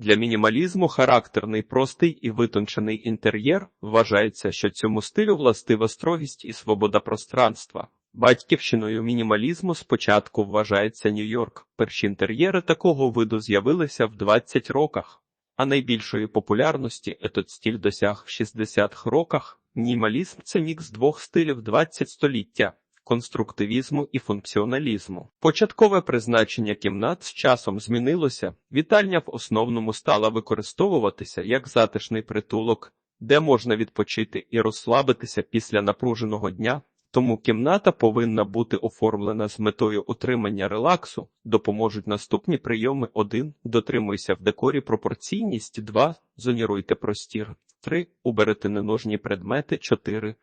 Для мінімалізму характерний простий і витончений інтер'єр вважається, що цьому стилю властива строгість і свобода пространства. Батьківщиною мінімалізму спочатку вважається Нью-Йорк. Перші інтер'єри такого виду з'явилися в 20 роках, а найбільшої популярності етот стиль досяг в 60-х роках. Мінімалізм це мікс двох стилів 20 століття конструктивізму і функціоналізму. Початкове призначення кімнат з часом змінилося. Вітальня в основному стала використовуватися як затишний притулок, де можна відпочити і розслабитися після напруженого дня. Тому кімната повинна бути оформлена з метою утримання релаксу, допоможуть наступні прийоми 1. Дотримуйся в декорі пропорційність 2. Зоніруйте простір 3. Уберете ненужні предмети 4.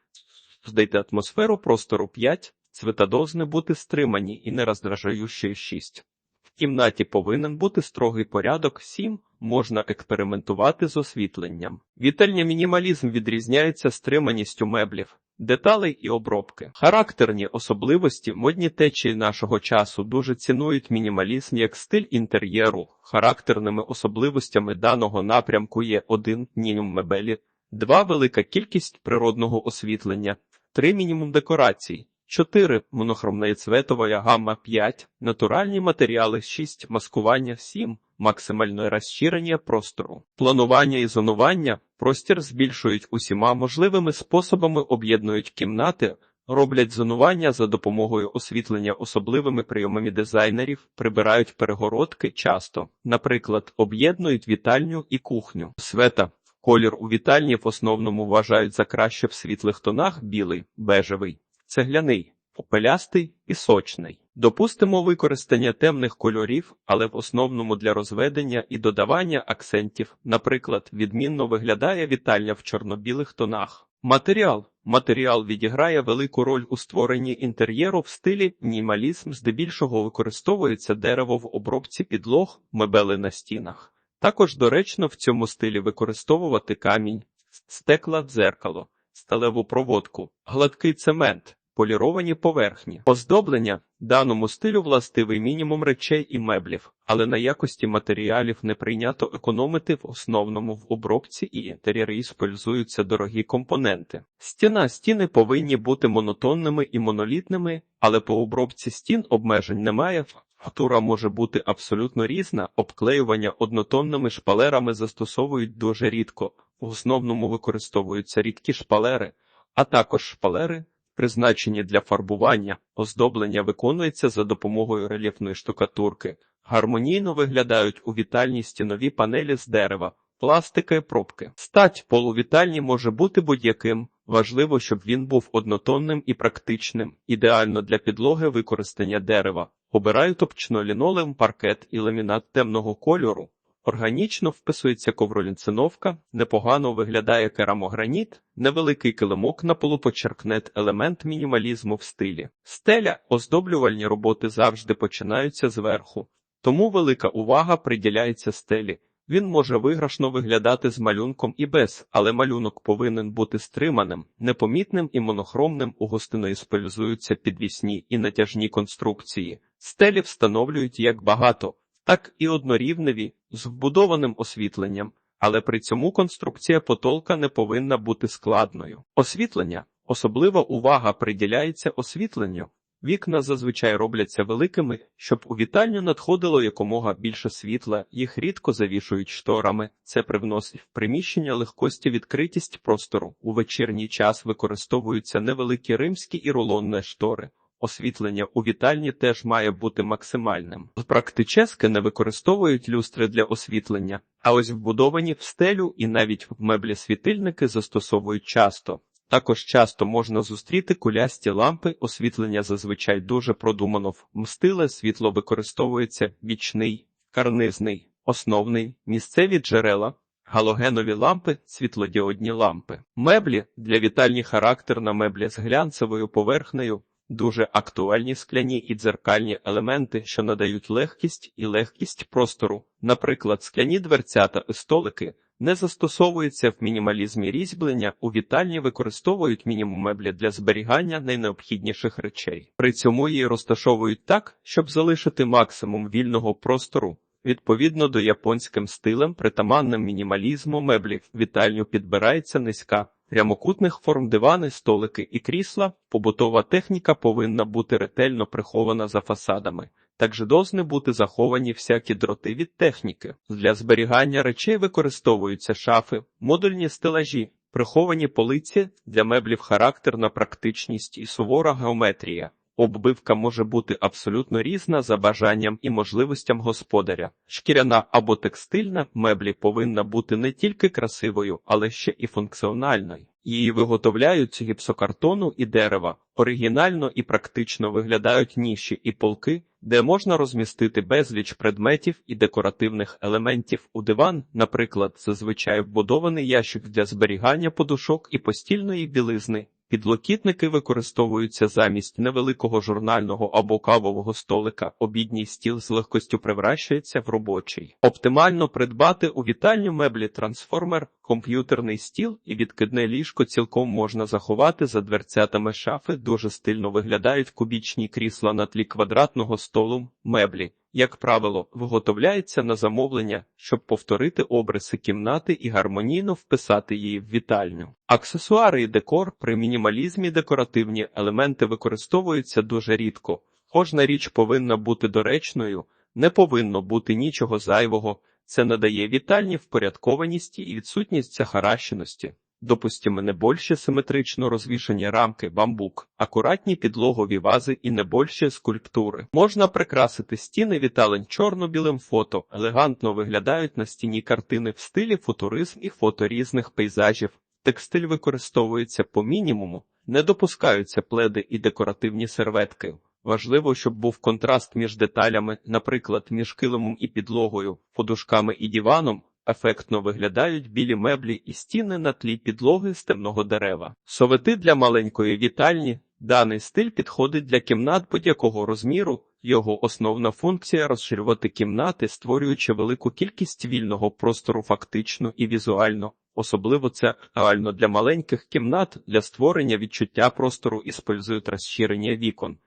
Здайте атмосферу простору 5. Цвета должны бути стримані і не роздражаючі 6. В кімнаті повинен бути строгий порядок 7. Можна експериментувати з освітленням. Вітальня мінімалізм відрізняється стриманістю меблів, деталей і обробки. Характерні особливості модні течії нашого часу дуже цінують мінімалізм як стиль інтер'єру. Характерними особливостями даного напрямку є 1. мінімум мебелі, 2. велика кількість природного освітлення, 3. мінімум декорацій. 4. Монохромна і цветова гамма 5. Натуральні матеріали 6. Маскування 7. Максимальне розширення простору. Планування і зонування простір збільшують усіма можливими способами, об'єднують кімнати, роблять зонування за допомогою освітлення особливими прийомами дизайнерів, прибирають перегородки часто, наприклад, об'єднують вітальню і кухню. Света. Колір у вітальні в основному вважають за краще в світлих тонах білий, бежевий цегляний, попелястий і сочний. Допустимо використання темних кольорів, але в основному для розведення і додавання акцентів, наприклад, відмінно виглядає вітальня в чорно-білих тонах. Матеріал Матеріал відіграє велику роль у створенні інтер'єру в стилі мінімалізм, здебільшого використовується дерево в обробці підлог, мебели на стінах. Також доречно в цьому стилі використовувати камінь, стекла, дзеркало, сталеву проводку, гладкий цемент, поліровані поверхні. Оздоблення даному стилю властивий мінімум речей і меблів, але на якості матеріалів не прийнято економити в основному в обробці і інтер'єрі іспользуються дорогі компоненти. Стіна стіни повинні бути монотонними і монолітними, але по обробці стін обмежень немає. Фактура може бути абсолютно різна, обклеювання однотонними шпалерами застосовують дуже рідко, в основному використовуються рідкі шпалери, а також шпалери, призначені для фарбування, оздоблення виконується за допомогою рельєфної штукатурки, гармонійно виглядають у вітальні стінові панелі з дерева, пластика і пробки. Стать полувітальні може бути будь-яким. Важливо, щоб він був однотонним і практичним, ідеально для підлоги використання дерева. Обирають топчно лінолеум, паркет і ламінат темного кольору. Органічно вписується ковролінциновка, непогано виглядає керамограніт, невеликий килимок на полу почеркне елемент мінімалізму в стилі. Стеля, оздоблювальні роботи завжди починаються зверху, тому велика увага приділяється стелі. Він може виграшно виглядати з малюнком і без, але малюнок повинен бути стриманим, непомітним і монохромним. У гостиної спользуються підвісні і натяжні конструкції. Стелі встановлюють як багато, так і однорівневі з вбудованим освітленням, але при цьому конструкція потолка не повинна бути складною. Освітлення особлива увага приділяється освітленню. Вікна зазвичай робляться великими, щоб у вітальню надходило якомога більше світла, їх рідко завішують шторами. Це привносить в приміщення легкості відкритість простору. У вечірній час використовуються невеликі римські і рулонні штори. Освітлення у вітальні теж має бути максимальним. Практически не використовують люстри для освітлення, а ось вбудовані в стелю і навіть в меблі світильники застосовують часто. Також часто можна зустріти кулясті лампи, освітлення зазвичай дуже продумано вмстиле, світло використовується бічний, карнизний, основний, місцеві джерела, галогенові лампи, світлодіодні лампи. Меблі для вітальні характерна меблі з глянцевою поверхнею, дуже актуальні скляні і дзеркальні елементи, що надають легкість і легкість простору, наприклад, скляні дверцята і столики. Не застосовується в мінімалізмі різьблення, у вітальні використовують мінімум меблі для зберігання найнеобхідніших речей. При цьому її розташовують так, щоб залишити максимум вільного простору. Відповідно до японським стилем, притаманним мінімалізму меблів, вітальню підбирається низька. Прямокутних форм дивани, столики і крісла, побутова техніка повинна бути ретельно прихована за фасадами. Також должны бути заховані всякі дроти від техніки. Для зберігання речей використовуються шафи, модульні стелажі, приховані полиці для меблів характерна практичність і сувора геометрія. Оббивка може бути абсолютно різна за бажанням і можливостям господаря. Шкіряна або текстильна меблі повинна бути не тільки красивою, але ще і функціональною. Її виготовляють з гіпсокартону і дерева. Оригінально і практично виглядають ніші і полки, де можна розмістити безліч предметів і декоративних елементів у диван, наприклад, зазвичай вбудований ящик для зберігання подушок і постільної білизни. Підлокітники використовуються замість невеликого журнального або кавового столика. Обідній стіл з легкостю превращується в робочий. Оптимально придбати у вітальню меблі трансформер, комп'ютерний стіл і відкидне ліжко цілком можна заховати за дверцятами шафи. Дуже стильно виглядають кубічні крісла на тлі квадратного столу меблі. Як правило, виготовляється на замовлення, щоб повторити обриси кімнати і гармонійно вписати її в вітальню. Аксесуари і декор при мінімалізмі декоративні елементи використовуються дуже рідко. Кожна річ повинна бути доречною, не повинно бути нічого зайвого. Це надає вітальні впорядкованість і відсутність захаращеності. Допустимо, не більше симетрично розвішані рамки, бамбук, акуратні підлогові вази і не більше скульптури. Можна прикрасити стіни віталень чорно-білим фото, елегантно виглядають на стіні картини в стилі футуризм і фото різних пейзажів. Текстиль використовується по мінімуму, не допускаються пледи і декоративні серветки. Важливо, щоб був контраст між деталями, наприклад, між килимом і підлогою, подушками і диваном. Ефектно виглядають білі меблі і стіни на тлі підлоги з темного дерева. Совети для маленької вітальні. Даний стиль підходить для кімнат будь-якого розміру. Його основна функція розширювати кімнати, створюючи велику кількість вільного простору фактично і візуально. Особливо це реально для маленьких кімнат для створення відчуття простору іспользують розширення вікон.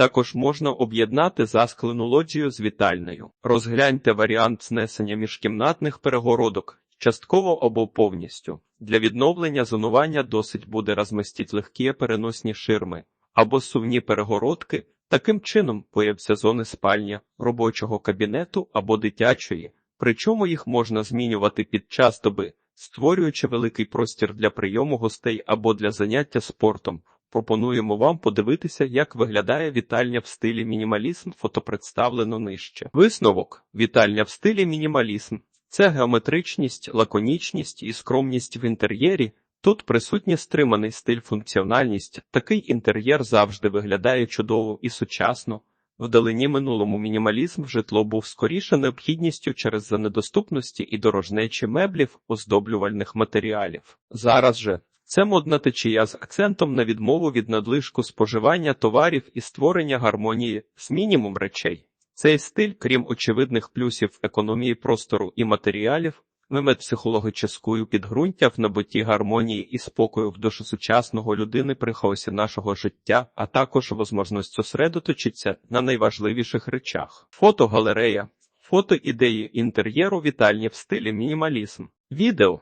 Також можна об'єднати засклену лоджію з вітальною. Розгляньте варіант знесення міжкімнатних перегородок, частково або повністю. Для відновлення зонування досить буде розмістити легкі переносні ширми або сувні перегородки. Таким чином появляться зони спальня, робочого кабінету або дитячої, причому їх можна змінювати під час доби, створюючи великий простір для прийому гостей або для заняття спортом. Пропонуємо вам подивитися, як виглядає вітальня в стилі мінімалізм, фото представлено нижче. Висновок: вітальня в стилі мінімалізм це геометричність, лаконічність і скромність в інтер'єрі. Тут присутній стриманий стиль функціональність. Такий інтер'єр завжди виглядає чудово і сучасно. Вдалині минулому мінімалізм в житло був скоріше необхідністю через за недоступності і дорожнечі меблів, оздоблювальних матеріалів. Зараз же це модна течія з акцентом на відмову від надлишку споживання товарів і створення гармонії з мінімум речей. Цей стиль, крім очевидних плюсів економії простору і матеріалів, миме психологічною підґрунтя в набутті гармонії і спокою в душу сучасного людини при хаосі нашого життя, а також можливість зосередоточитися на найважливіших речах. Фотогалерея. Фото ідеї інтер'єру вітальні в стилі мінімалізм. Відео